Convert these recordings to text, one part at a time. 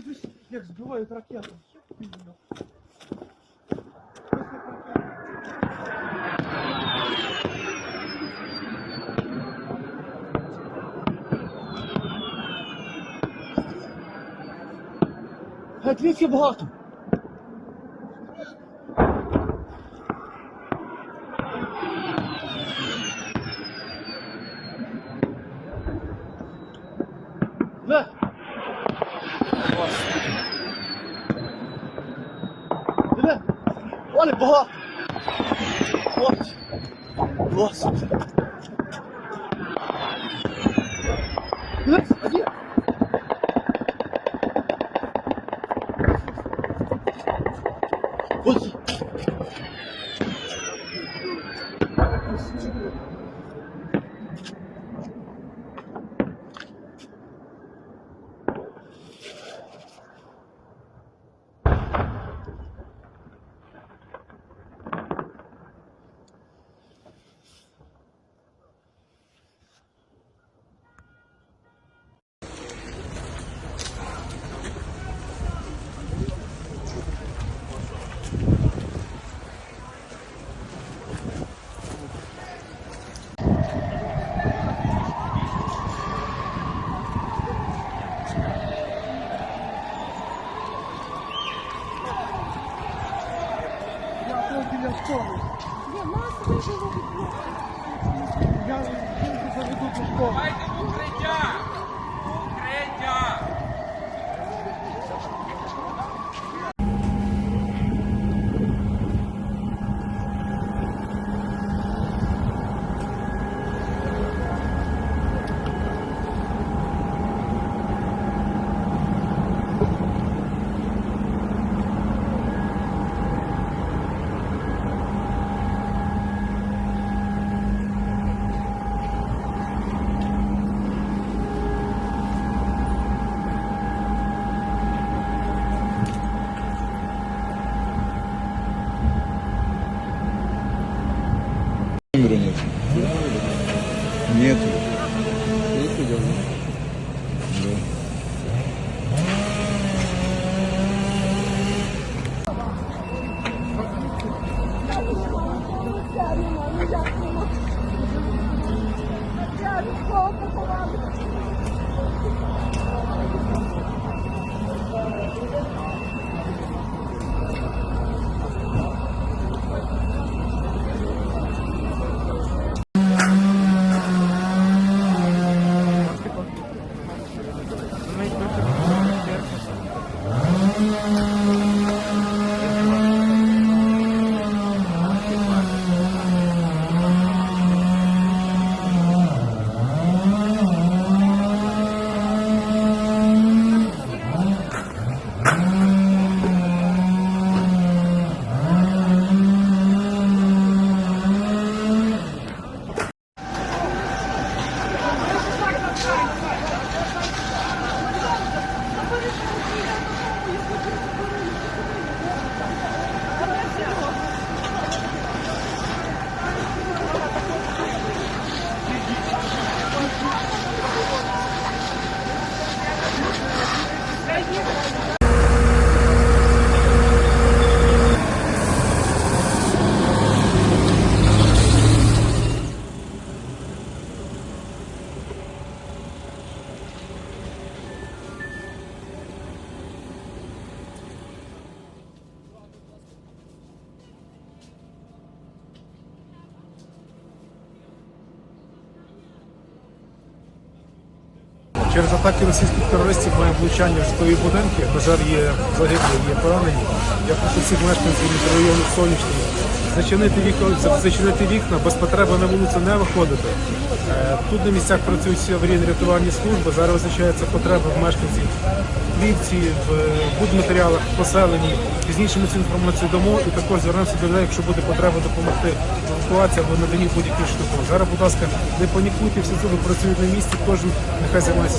дивись, як збивають ракету. Віки багато. Оле, багато! Ось! Господи! Диви, а є! Ось! Я біля школи. Я нас виживу Я жінку заведу до школи. Дайте в укриття! Укриття! movimento Через атаки російських терористів має влучання в житлові будинки. На жаль, є загиблі, є поранені. Я прошу всіх мешканців мікрорайону Сонячний зачинити вікна, зачинити вікна, без потреби на вулицю не виходити. Е, Тут на місцях працюють всі аварійно-рятувальні служби. Зараз визначається потреба в мешканців плівці, в будматеріалах, в поселенні. Пізніше ми цю інформацію дамо і також звернемося до людей, якщо буде потреба допомогти в евакуації або наданні будь-яких шляхів. Зараз, будь ласка, не панікуйте, всі служби працюють на місці, кожен нехай займається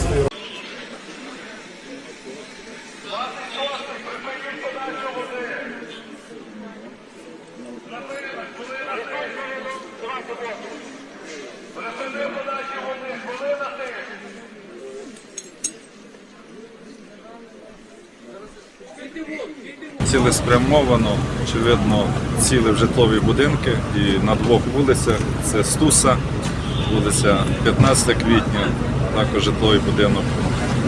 цілеспрямовано, очевидно, ціли в житлові будинки і на двох вулицях. Це Стуса, вулиця 15 квітня, також житловий будинок.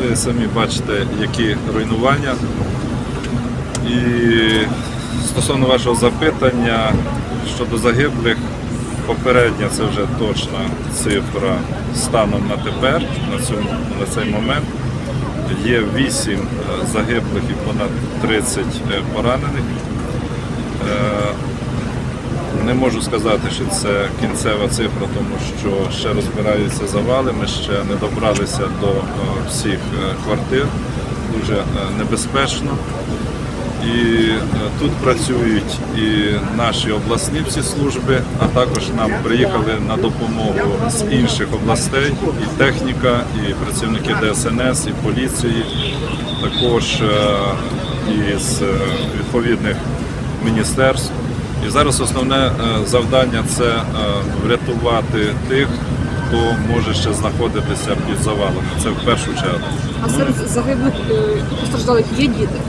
Ви самі бачите, які руйнування. І стосовно вашого запитання щодо загиблих, попередня це вже точна цифра станом на тепер, на, цьому, на цей момент. Є 8 е, загиблих і понад 30 е, поранених. Е, Не можу сказати, що це кінцева цифра, тому що ще розбираються завали. Ми ще не добралися до всіх квартир. Дуже небезпечно. І е, тут працюють і наші обласні всі служби, а також нам приїхали на допомогу з інших областей, і техніка, і працівники ДСНС, і поліції, також е, і з е, відповідних міністерств. І зараз основне завдання це врятувати тих, хто може ще знаходитися під завалами. Це в першу чергу. А серед загиблих постраждалих є діти?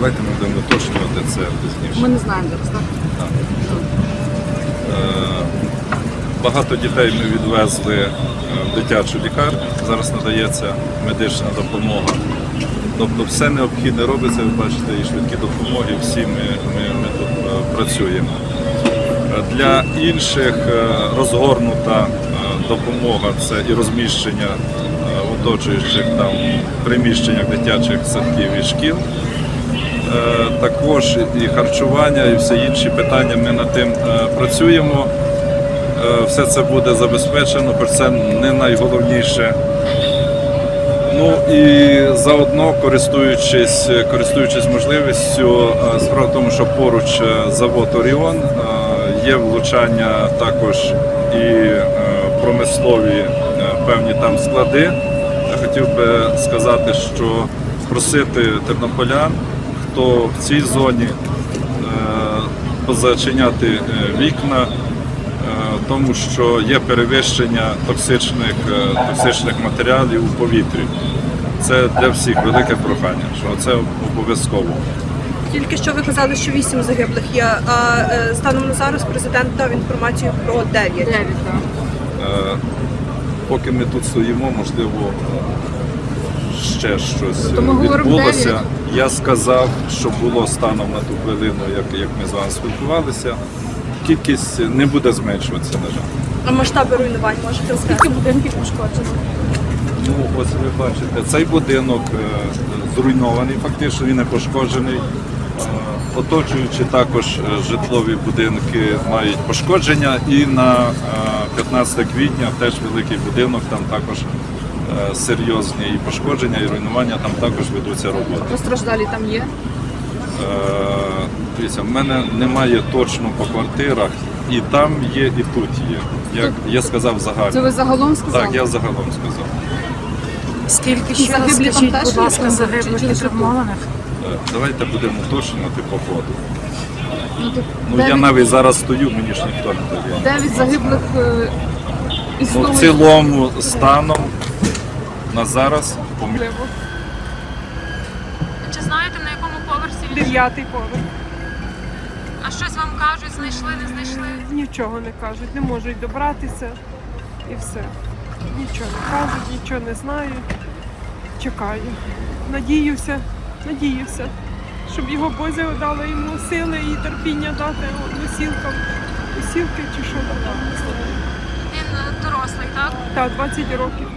Давайте ми будемо уточнювати це пізніше. Ми не знаємо зараз, так? Е, Багато дітей ми відвезли е, в дитячу лікарню. Зараз надається медична допомога. Тобто все необхідне робиться, ви бачите, і швидкі допомоги, всі ми, ми, ми тут е, працюємо. Для інших розгорнута допомога це і розміщення оточуючих там приміщеннях дитячих садків і шкіл. Е, також і харчування, і всі інші питання. Ми над тим е, працюємо. Е, Все це буде забезпечено, хоч це не найголовніше. Ну і заодно, користуючись, користуючись можливістю, справа в тому, що поруч завод Оріон є влучання також і промислові певні там склади. Я хотів би сказати, що просити тернополян, хто в цій зоні е, позачиняти е, вікна, е, тому що є перевищення токсичних, токсичних матеріалів у повітрі. Це для всіх велике прохання, що це обов'язково. Тільки що ви казали, що вісім загиблих є. А станом на зараз президент дав інформацію про дев'ять. Дев'ять, так. Поки ми тут стоїмо, можливо, ще щось ми відбулося. Я сказав, що було станом на ту хвилину, як, як ми з вами спілкувалися. Кількість не буде зменшуватися, на жаль. А масштаби руйнувань можете Скільки будинків пошкоджено? Ну, ось ви бачите, цей будинок е, зруйнований, фактично він не пошкоджений. Е, Оточуючи також е, житлові будинки мають пошкодження, і на е, 15 квітня теж великий будинок, там також е, серйозні і пошкодження, і руйнування, там також ведуться роботи. Постраждалі там є. Е, Дивіться, в мене немає точно по квартирах, і там є, і тут є. Як я сказав Це ви загалом сказали? Так, я загалом сказав. Скільки ще раз загиблі там скажіть, теж будь є? ласка, загиблих і травмованих? Е, Давайте будемо уточнювати по ходу. Ну, Ну я дев'ять- навіть зараз стою, мені ж ніхто не довіряє. Дев'ять загиблих е, Ну, в цілому станом на зараз Чи знаєте, на якому поверсі він? Дев'ятий поверх. А щось вам кажуть, знайшли, не знайшли? Нічого не кажуть, не можуть добратися і все. Нічого не кажуть, нічого не знають. Чекаю. Надіюся, надіюся, щоб його Бозя дала йому сили і терпіння дати носілкам. Носілки чи що там. Він дорослий, так? Так, 20 років.